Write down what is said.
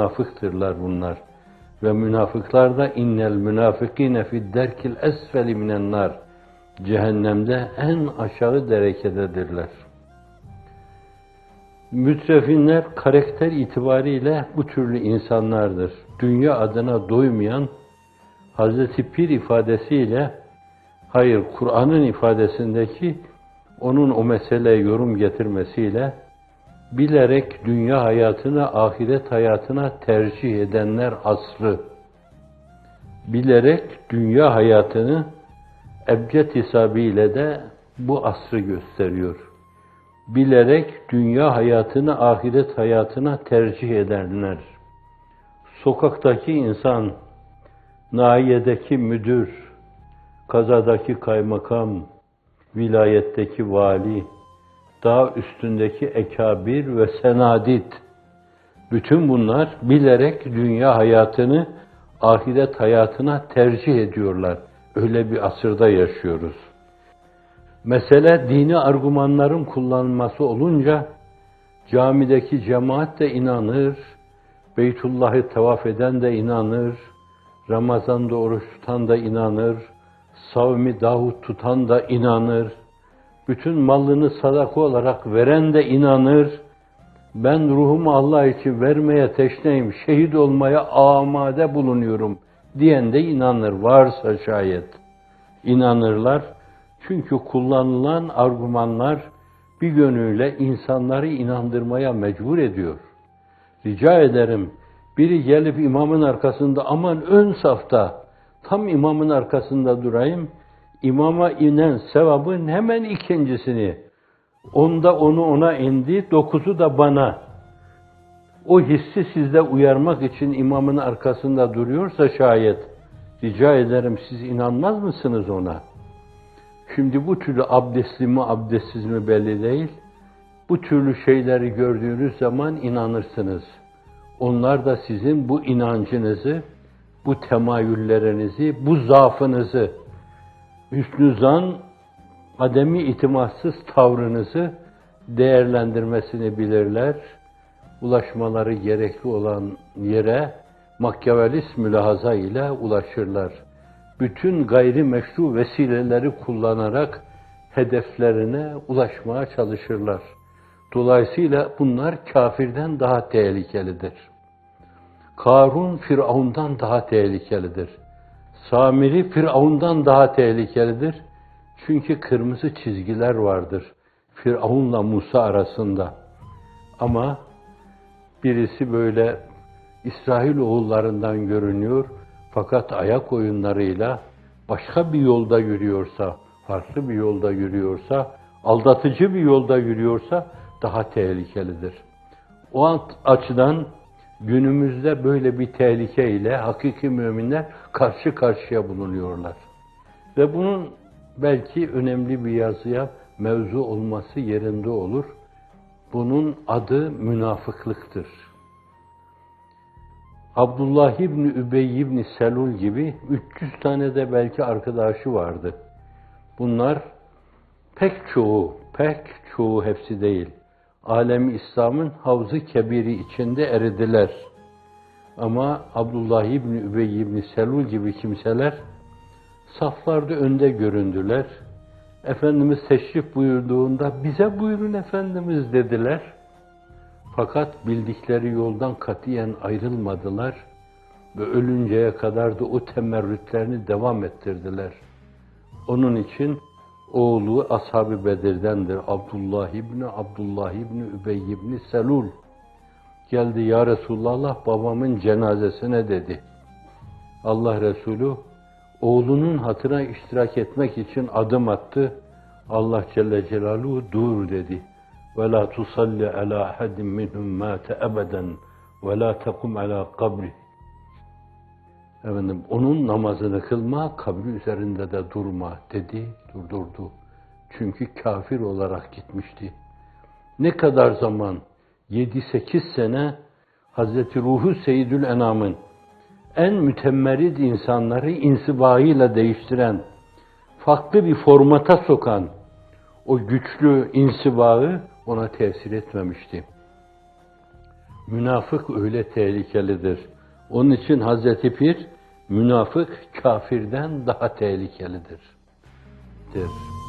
münafıktırlar bunlar. Ve münafıklar da innel münafıkine fid derkil esfeli minen nar. Cehennemde en aşağı derekededirler. Mütrefinler karakter itibariyle bu türlü insanlardır. Dünya adına doymayan, Hazreti Pir ifadesiyle, hayır Kur'an'ın ifadesindeki onun o meseleye yorum getirmesiyle, bilerek dünya hayatına, ahiret hayatına tercih edenler asrı. Bilerek dünya hayatını ebced hesabıyla de bu asrı gösteriyor. Bilerek dünya hayatını ahiret hayatına tercih edenler. Sokaktaki insan, nahiyedeki müdür, kazadaki kaymakam, vilayetteki vali, dağ üstündeki ekabir ve senadit, bütün bunlar bilerek dünya hayatını ahiret hayatına tercih ediyorlar. Öyle bir asırda yaşıyoruz. Mesele dini argümanların kullanılması olunca camideki cemaat de inanır, Beytullah'ı tavaf eden de inanır, Ramazan'da oruç tutan da inanır, Savmi Davut tutan da inanır, bütün malını sadaka olarak veren de inanır, ben ruhumu Allah için vermeye teşneyim, şehit olmaya amade bulunuyorum diyen de inanır, varsa şayet. inanırlar. Çünkü kullanılan argümanlar bir yönüyle insanları inandırmaya mecbur ediyor. Rica ederim, biri gelip imamın arkasında aman ön safta, tam imamın arkasında durayım, imama inen sevabın hemen ikincisini, onda onu ona indi, dokuzu da bana. O hissi sizde uyarmak için imamın arkasında duruyorsa şayet, rica ederim siz inanmaz mısınız ona? Şimdi bu türlü abdestli mi abdestsiz mi belli değil. Bu türlü şeyleri gördüğünüz zaman inanırsınız. Onlar da sizin bu inancınızı, bu temayüllerinizi, bu zaafınızı, hüsnü zan, ademi itimatsız tavrınızı değerlendirmesini bilirler. Ulaşmaları gerekli olan yere makyavelist mülahaza ile ulaşırlar. Bütün gayri meşru vesileleri kullanarak hedeflerine ulaşmaya çalışırlar. Dolayısıyla bunlar kafirden daha tehlikelidir. Karun Firavundan daha tehlikelidir. Samiri Firavundan daha tehlikelidir. Çünkü kırmızı çizgiler vardır Firavunla Musa arasında. Ama birisi böyle İsrail oğullarından görünüyor fakat ayak oyunlarıyla başka bir yolda yürüyorsa, farklı bir yolda yürüyorsa, aldatıcı bir yolda yürüyorsa daha tehlikelidir. O açıdan günümüzde böyle bir tehlike ile hakiki müminler karşı karşıya bulunuyorlar. Ve bunun belki önemli bir yazıya mevzu olması yerinde olur. Bunun adı münafıklıktır. Abdullah İbni Übey İbni Selul gibi 300 tane de belki arkadaşı vardı. Bunlar pek çoğu, pek çoğu hepsi değil. Alemi İslam'ın havzı kebiri içinde eridiler. Ama Abdullah İbni Übey İbni Selul gibi kimseler saflarda önde göründüler. Efendimiz teşrif buyurduğunda bize buyurun Efendimiz dediler. Fakat bildikleri yoldan katiyen ayrılmadılar ve ölünceye kadar da o temerrütlerini devam ettirdiler. Onun için oğlu Ashab-ı Bedir'dendir. Abdullah İbni Abdullah İbni Übey İbni Selul geldi ya Resulallah babamın cenazesine dedi. Allah Resulü oğlunun hatırına iştirak etmek için adım attı. Allah Celle Celaluhu dur dedi. Ve la tusalli ala ahadin minhum mate ebeden ve la tekum ala kabri. Efendim, onun namazını kılma, kabri üzerinde de durma dedi, durdurdu. Çünkü kafir olarak gitmişti. Ne kadar zaman? 7-8 sene Hazreti Ruhu Seyyidül Enam'ın en mütemmerid insanları insibayıyla değiştiren, farklı bir formata sokan o güçlü insibağı ona tesir etmemişti. Münafık öyle tehlikelidir. Onun için Hazreti Pir, münafık kafirden daha tehlikelidir. Der.